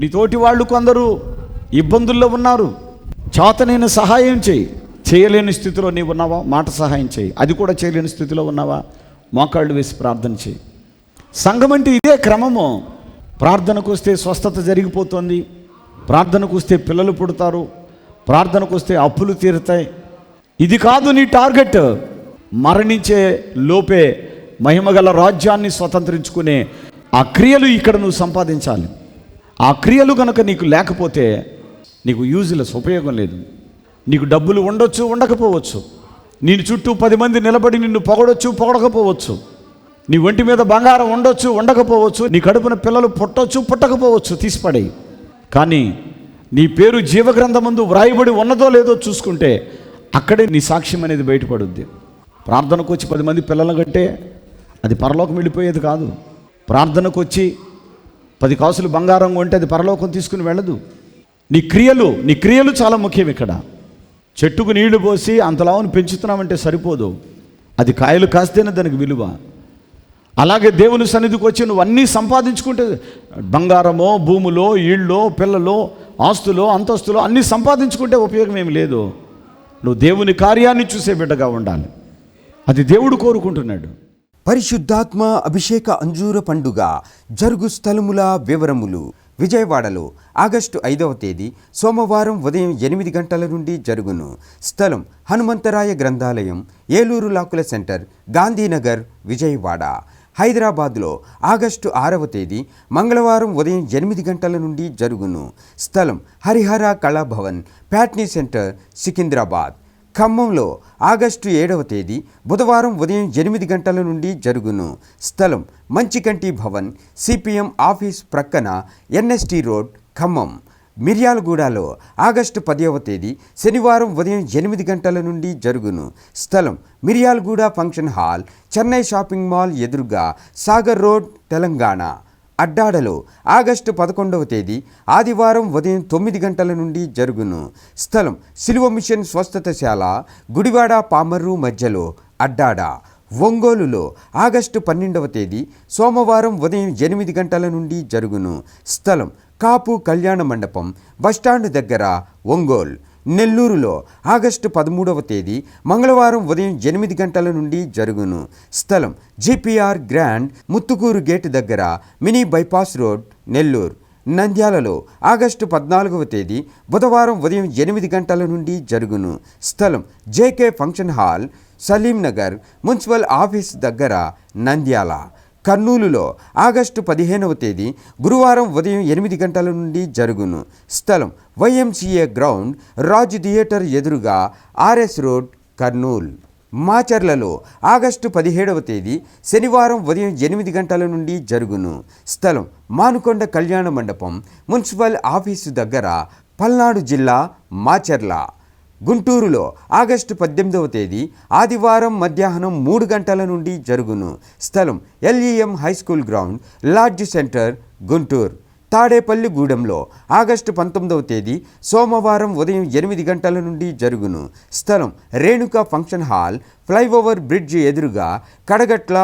నీ తోటి వాళ్ళు కొందరు ఇబ్బందుల్లో ఉన్నారు. చేత నేను సహాయం చేయి. చేయలేని స్థితిలో నీవు ఉన్నావా? మాట సహాయం చేయి. అది కూడా చేయలేని స్థితిలో ఉన్నావా? మోకాళ్ళు వేసి ప్రార్థన చేయి. సంఘం అంటే ఇదే క్రమము. ప్రార్థనకు వస్తే స్వస్థత జరిగిపోతుంది. ప్రార్థనకు వస్తే పిల్లలు పుడతారు. ప్రార్థనకు వస్తే అప్పులు తీరుతాయి. ఇది కాదు నీ టార్గెట్. మరణించే లోపే మహిమగల రాజ్యాన్ని స్వతంత్రించుకునే ఆ క్రియలు ఇక్కడ నువ్వు సంపాదించాలి. ఆ క్రియలు కనుక నీకు లేకపోతే నీకు యూజ్లెస్ ఉపయోగం లేదు. నీకు డబ్బులు ఉండొచ్చు ఉండకపోవచ్చు. నేను చుట్టూ పది మంది నిలబడి నిన్ను పొగడొచ్చు పొగడకపోవచ్చు. నీ ఒంటి మీద బంగారం ఉండొచ్చు ఉండకపోవచ్చు. నీ కడుపున పిల్లలు పుట్టొచ్చు పుట్టకపోవచ్చు తీసిపడేయి. కానీ నీ పేరు జీవగ్రంథమందు వ్రాయబడి ఉన్నదో లేదో చూసుకుంటే అక్కడే నీ సాక్ష్యం అనేది బయటపడుద్ది. ప్రార్థనకు వచ్చి పది మంది పిల్లలు కంటే అది పరలోకం వెళ్ళిపోయేది కాదు. ప్రార్థనకు వచ్చి పది కాసులు బంగారం కొంటే అది పరలోకం తీసుకుని వెళ్ళదు. నీ క్రియలు నీ క్రియలు చాలా ముఖ్యం ఇక్కడ. చెట్టుకు నీళ్ళు పోసి అంతలావును పెంచుతున్నామంటే సరిపోదు. అది కాయలు కాస్తేనే దానికి విలువ. అలాగే దేవుని సన్నిధికి వచ్చి నువ్వు అన్నీ సంపాదించుకుంటే బంగారమో భూములో ఇళ్ళో పిల్లలో ఆస్తులో అంతస్తులో అన్నీ సంపాదించుకుంటే ఉపయోగం ఏమి లేదు. నువ్వు దేవుని కార్యాన్ని చూసే బిడ్డగా ఉండాలి. అది దేవుడు కోరుకుంటున్నాడు. పరిశుద్ధాత్మ అభిషేక అంజూర పండుగ జరుగు స్థలముల వివరములు. విజయవాడలో ఆగస్టు ఐదవ తేదీ సోమవారం ఉదయం ఎనిమిది గంటల నుండి జరుగును. స్థలం హనుమంతరాయ గ్రంథాలయం ఏలూరు లాకుల సెంటర్ గాంధీనగర్ విజయవాడ. హైదరాబాద్లో ఆగస్టు ఆరవ తేదీ మంగళవారం ఉదయం ఎనిమిది గంటల నుండి జరుగును. స్థలం హరిహర కళాభవన్ ప్యాట్నీ సెంటర్ సికింద్రాబాద్. ఖమ్మంలో ఆగస్టు ఏడవ తేదీ బుధవారం ఉదయం ఎనిమిది గంటల నుండి జరుగును. స్థలం మంచికంటి భవన్ సిపిఎం ఆఫీస్ ప్రక్కన ఎన్ఎస్టి రోడ్ ఖమ్మం. మిర్యాలగూడలో ఆగస్టు పదవ తేదీ శనివారం ఉదయం ఎనిమిది గంటల నుండి జరుగును. స్థలం Miryalaguda function hall Chennai shopping mall ఎదురుగా సాగర్ రోడ్ తెలంగాణ. అడ్డాడలో ఆగస్టు పదకొండవ తేదీ ఆదివారం ఉదయం తొమ్మిది గంటల నుండి జరుగును. స్థలం సిలువ మిషన్ స్వస్థతశాల గుడివాడ పామర్రు మధ్యలో అడ్డాడ. ఒంగోలులో ఆగస్టు పన్నెండవ తేదీ సోమవారం ఉదయం ఎనిమిది గంటల నుండి జరుగును. స్థలం కాపు కళ్యాణ మండపం బస్టాండ్ దగ్గర ఒంగోలు. నెల్లూరులో ఆగస్టు పదమూడవ తేదీ మంగళవారం ఉదయం ఎనిమిది గంటల నుండి జరుగును. స్థలం జిపిఆర్ గ్రాండ్ ముత్తుకూరు గేట్ దగ్గర మినీ బైపాస్ రోడ్ నెల్లూరు. నంద్యాలలో ఆగస్టు పద్నాలుగవ తేదీ బుధవారం ఉదయం ఎనిమిది గంటల నుండి జరుగును. స్థలం JK function hall Saleem Nagar municipal office దగ్గర నంద్యాల. కర్నూలులో ఆగస్టు పదిహేనవ తేదీ గురువారం ఉదయం ఎనిమిది గంటల నుండి జరుగును. స్థలం వైఎంసీఏ గ్రౌండ్ రాజ్ థియేటర్ ఎదురుగా ఆర్ఎస్ రోడ్ కర్నూల్. మాచర్లలో ఆగస్టు పదిహేడవ తేదీ శనివారం ఉదయం ఎనిమిది గంటల నుండి జరుగును. స్థలం మానుకొండ కళ్యాణ మండపం మున్సిపల్ ఆఫీసు దగ్గర పల్నాడు జిల్లా మాచర్ల. గుంటూరులో ఆగస్టు పద్దెనిమిదవ తేదీ ఆదివారం మధ్యాహ్నం మూడు గంటల నుండి జరుగును. స్థలం LEM high school ground lodge centre Guntur. తాడేపల్లిగూడెంలో August పంతొమ్మిదవ తేదీ సోమవారం ఉదయం ఎనిమిది గంటల నుండి జరుగును. స్థలం Renuka function hall flyover bridge ఎదురుగా కడగట్ల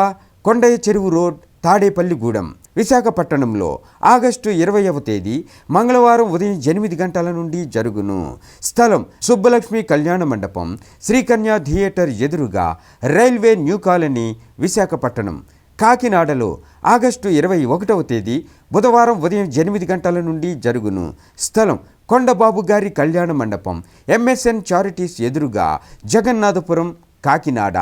కొండయ్య చెరువు రోడ్ తాడేపల్లిగూడెం విశాఖపట్నంలో ఆగస్టు ఇరవైవ తేదీ మంగళవారం ఉదయం ఎనిమిది గంటల నుండి జరుగును. స్థలం సుబ్బలక్ష్మి కళ్యాణ మండపం శ్రీకన్య థియేటర్ ఎదురుగా రైల్వే న్యూ కాలనీ విశాఖపట్నం కాకినాడలో ఆగస్టు ఇరవై ఒకటవ తేదీ బుధవారం ఉదయం ఎనిమిది గంటల నుండి జరుగును. స్థలం కొండబాబు గారి కళ్యాణ మండపం ఎంఎస్ఎన్ చారిటీస్ ఎదురుగా జగన్నాథపురం కాకినాడ.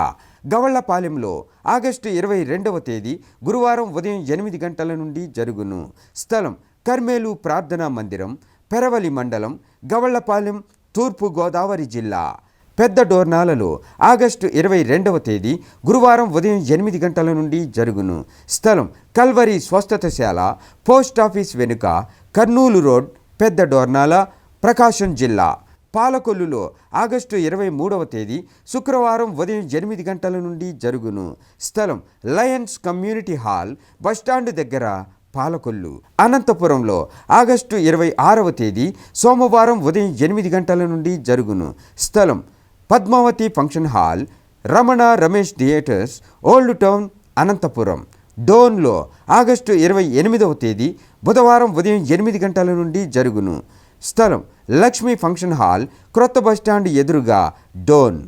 గవళ్ళపాలెంలో ఆగస్టు ఇరవై రెండవ తేదీ గురువారం ఉదయం ఎనిమిది గంటల నుండి జరుగును. స్థలం కర్మేలు ప్రార్థనా మందిరం పెరవలి మండలం గవళ్ళపాలెం తూర్పు గోదావరి జిల్లా. పెద్ద డోర్నాలలో ఆగస్టు ఇరవై రెండవ తేదీ గురువారం ఉదయం ఎనిమిది గంటల నుండి జరుగును. స్థలం కల్వరి స్వస్థతశాల పోస్ట్ ఆఫీస్ వెనుక కర్నూలు రోడ్ పెద్ద డోర్నాల ప్రకాశం జిల్లా. పాలకొల్లులో ఆగస్టు ఇరవై మూడవ తేదీ శుక్రవారం ఉదయం ఎనిమిది గంటల నుండి జరుగును. స్థలం లయన్స్ కమ్యూనిటీ హాల్ బస్టాండ్ దగ్గర పాలకొల్లు. అనంతపురంలో ఆగస్టు ఇరవై ఆరవ తేదీ సోమవారం ఉదయం ఎనిమిది గంటల నుండి జరుగును. స్థలం Padmavathi function hall Ramana Ramesh theatres old town Anantapur. డోన్లో August ఇరవై ఎనిమిదవ తేదీ బుధవారం ఉదయం ఎనిమిది గంటల నుండి జరుగును. స్థలం లక్ష్మీ ఫంక్షన్ హాల్ క్రొత్త బస్టాండ్ ఎదురుగా డోన్.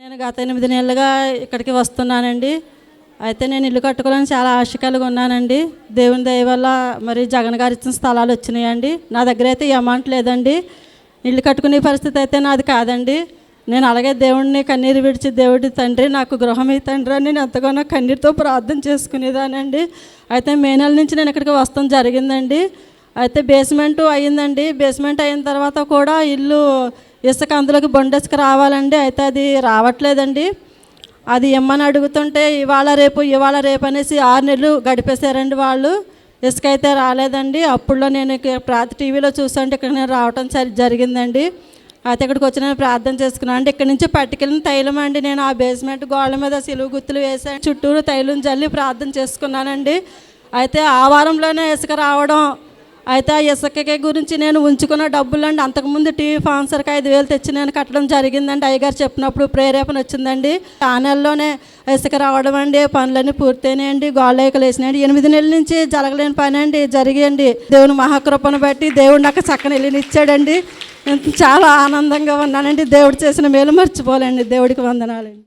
నేను గత ఎనిమిది నెలలుగా ఇక్కడికి వస్తున్నానండి. అయితే నేను ఇల్లు కట్టుకోవాలని చాలా ఆశ కలిగి ఉన్నానండి. దేవుని దయ వల్ల మరి జగన్ గారు ఇచ్చిన స్థలాలు వచ్చినాయండి. నా దగ్గర అయితే ఈ అమౌంట్ లేదండి. ఇల్లు కట్టుకునే పరిస్థితి అయితే నాది కాదండి. నేను అలాగే దేవుడిని కన్నీరు విడిచి దేవుడి తండ్రి నాకు గృహం ఈ తండ్రి అని నేను ఎంతగానో కన్నీరుతో ప్రార్థన చేసుకునేదానండి. అయితే మే నెల నుంచి నేను ఇక్కడికి వస్తాం జరిగిందండి. అయితే బేస్మెంట్ అయ్యిందండి. బేస్మెంట్ అయిన తర్వాత కూడా ఇల్లు ఇసుక అందులోకి బొండెసుక రావాలండి. అయితే అది రావట్లేదండి. అది ఇమ్మని అడుగుతుంటే ఇవాళ రేపు ఇవాళ రేపు అనేసి ఆరు నెలలు గడిపేశారండి వాళ్ళు. ఇసుక అయితే రాలేదండి. అప్పుడులో నేను ఇక ప్రాత టీవీలో చూస్తుంటే ఇక్కడ నేను రావటం సరి జరిగిందండి. అయితే ఇక్కడికి వచ్చి నేను ప్రార్థన చేసుకున్నాను. అంటే ఇక్కడ నుంచి పట్టుకెళ్ళిన తైలం అండి. నేను ఆ బేస్మెంట్ గోడల మీద సిలువు గుర్తులు వేసాను. చుట్టూరు తైలం జల్లి ప్రార్థన చేసుకున్నానండి. అయితే ఆ వారంలోనే ఇసుక రావడం అయితే ఆ ఇసుకకి గురించి నేను ఉంచుకున్న డబ్బులు అండి అంతకుముందు టీవీ స్పాన్సర్కి ఐదు వేలు తెచ్చి నేను కట్టడం జరిగిందండి. అయ్యగారు చెప్పినప్పుడు ప్రేరేపణ వచ్చిందండి. ఆ నెలలోనే ఇసుక రావడం అండి. పనులన్నీ పూర్తయినాయండి. గోళ్ళైకలు వేసినాయండి. ఎనిమిది నెలల నుంచి జరగలేని పని అండి. జరిగేయండి. దేవుని మహాకృపను బట్టి దేవుడు నాకు చక్కని వెళ్ళినిచ్చాడండి ఇచ్చాడండి. చాలా ఆనందంగా ఉన్నానండి. దేవుడు చేసిన మేలు మర్చిపోలేండి. దేవుడికి వందనాలండి.